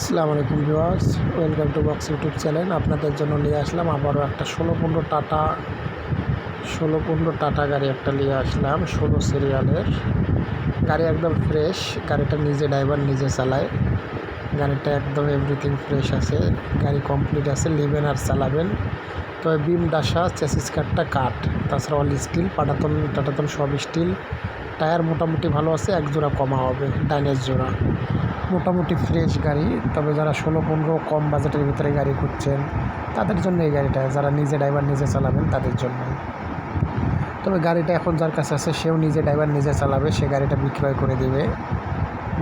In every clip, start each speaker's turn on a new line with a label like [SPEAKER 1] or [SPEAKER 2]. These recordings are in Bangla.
[SPEAKER 1] আসসালামু আলাইকুম viewers, welcome to box YouTube channel. আপনাদের জন্য নিয়ে আসলাম আবারও একটা ষোলো পনেরো টাটা, ষোলো পনেরো টাটা গাড়ি একটা নিয়ে আসলাম, ষোলো সিরিয়ালের। গাড়ি একদম ফ্রেশ গাড়িটা নিজে ড্রাইভার নিজে চালায়। গাড়িটা একদম এভরিথিং ফ্রেশ আছে, গাড়ি কমপ্লিট আছে নেবেন আর চালাবেন। তবে বিম ডাসা চেসিস কাঠটা কাঠ, তাছাড়া অল স্টিল পাটাতন, টাটাতন সব স্টিল টায়ার মোটামুটি ভালো আছে এক জোড়া কমা হবে, ডাইনের জোড়া। মোটামুটি ফ্রেশ গাড়ি, তবে যারা ষোলো, পনেরো কম বাজেটের ভিতরে গাড়ি খুঁজছেন, তাদের জন্য এই গাড়িটা, যারা নিজে ড্রাইভার নিজে চালাবেন, তাদের জন্য। তবে গাড়িটা এখন যার কাছে আছে, সেও নিজে ড্রাইভার নিজে চালাবে, সে গাড়িটা বিক্রয় করে দিবে।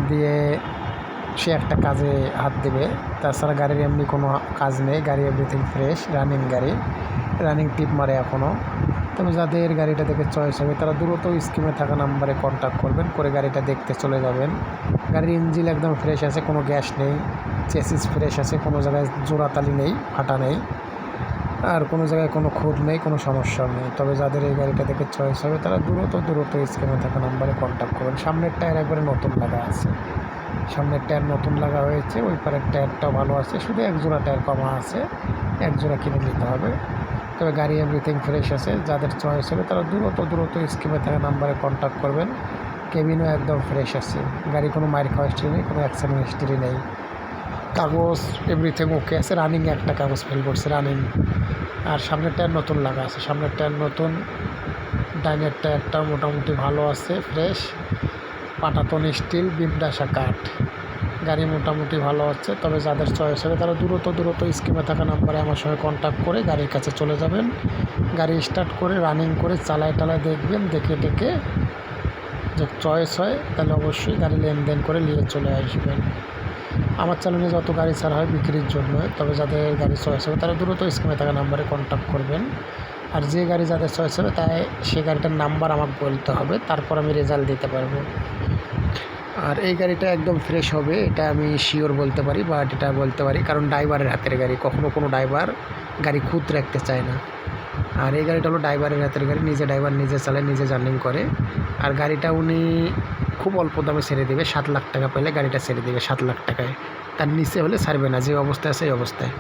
[SPEAKER 1] দিয়ে সে একটা কাজে হাত দেবে। তাছাড়া গাড়ির এমনি কোনো কাজ নেই, গাড়ি এভরিথিং ফ্রেশ রানিং গাড়ি। রানিং টিপ মারে এখনও তবে যাদের গাড়িটা দেখে চয়েস হবে, তারা দ্রুত স্কিমে থাকা নাম্বারে কন্ট্যাক্ট করবেন, করে গাড়িটা দেখতে চলে যাবেন। গাড়ির ইঞ্জিন একদম ফ্রেশ আছে, কোনো গ্যাস নেই। চেসিস ফ্রেশ আছে, কোনো জায়গায় জোড়াতালি নেই, ফাটা নেই। আর কোনো জায়গায় কোনো খুঁত নেই, কোনো সমস্যা নেই। তবে যাদের এই গাড়িটা দেখে চয়েস হবে, তারা দ্রুত দ্রুত স্কিমে থাকা নাম্বারে কন্ট্যাক্ট করবেন। সামনের টায়ার একবারে নতুন লাগা আছে। সামনের টায়ার নতুন লাগা হয়েছে, ওই পারের টায়ারটাও ভালো আছে। শুধু এক জোড়া টায়ার কমা আছে, এক জোড়া কিনে নিতে হবে। তবে গাড়ি এভরিথিং ফ্রেশ আছে, যাদের চয়েস হবে তারা দ্রুত দ্রুত স্কিমে থাকা নাম্বারে কন্ট্যাক্ট করবেন। কেবিনও একদম ফ্রেশ আছে। গাড়ি কোনো মাইর খাওয়া হিস্ট্রি নেই, কোনো অ্যাক্সিডেন্ট হিস্ট্রি নেই। কাগজ এভরিথিং ওকে আছে। রানিং একটা কাগজ ফেল করছে রানিং আর সামনের টায়ার নতুন লাগা আছে। সামনের টায়ার নতুন ডাইনের টায়ারটা মোটামুটি ভালো আছে ফ্রেশ পাটাতন স্টিল বিমডাসা কাঠ। গাড়ি মোটামুটি ভালো হচ্ছে তবে যাদের চয়েস হবে তারা দ্রুত দ্রুত স্কিমে থাকা নাম্বারে আমার সঙ্গে কন্ট্যাক্ট করে গাড়ির কাছে চলে যাবেন। গাড়ি স্টার্ট করে রানিং করে চালায় টালায় দেখবেন, দেখে দেখে যে চয়েস হয়, তাহলে অবশ্যই গাড়ি লেনদেন করে নিয়ে চলে আসবেন। আমার চ্যানেলে যত গাড়ি ছাড়া হয় বিক্রির জন্য, তবে যাদের গাড়ি চয়েস হবে তারা দ্রুত স্কিমে থাকা নাম্বারে কন্ট্যাক্ট করবেন। আর যে গাড়ি যাদের চয়েস হবে তাই সে গাড়িটার নাম্বার আমাকে বলতে হবে, তারপর আমি রেজাল্ট দিতে পারব। আর এই গাড়িটা একদম ফ্রেশ হবে, এটা আমি শিওর বলতে পারি বা এটা বলতে পারি, কারণ ড্রাইভারের হাতের গাড়ি, কখনো কোনো ড্রাইভার গাড়ি খুঁত রাখতে চায় না। আর এই গাড়িটা হলো ড্রাইভারের হাতের গাড়ি, নিজে ড্রাইভার নিজে চালায়, নিজে জার্নিং করে। আর গাড়িটা উনি খুব অল্প দামে ছেড়ে দেবে, সাত লাখ টাকা পেলে গাড়িটা ছেড়ে দেবে, সাত লাখ টাকায়। তার নিচে হলে ছাড়বে না, যে অবস্থায় এই অবস্থায়।